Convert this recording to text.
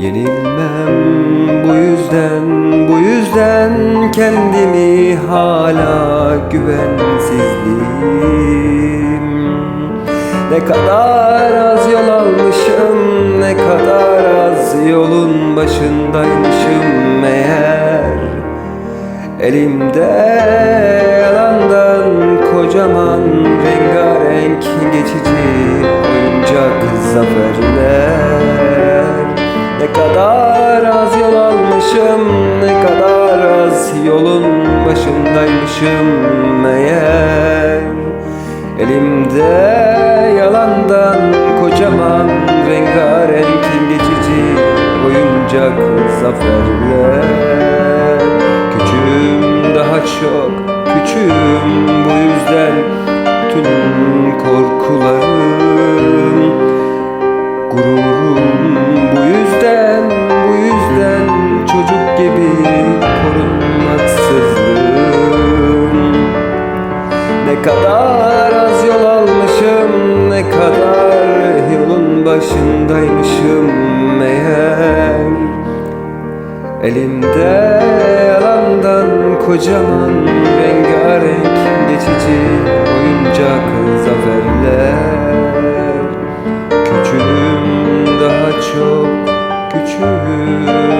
Yenilmem bu yüzden bu yüzden kendimi hala güvensizliğim. Ne kadar az yol almışım ne kadar az yolun başındaymışım. Meğer Elimde almışım ne kadar az yolun başındaymışım meğer. Elimde yalandan kocaman rengarenk geçici oyuncak zaferler Küçüğüm daha çok küçüğüm bu yüzden tüm korkularım kadar yolun başındaymışım meğer. Elimde yalandan kocaman rengarenk geçici oyuncak zaferler. Küçüğüm daha çok küçüğüm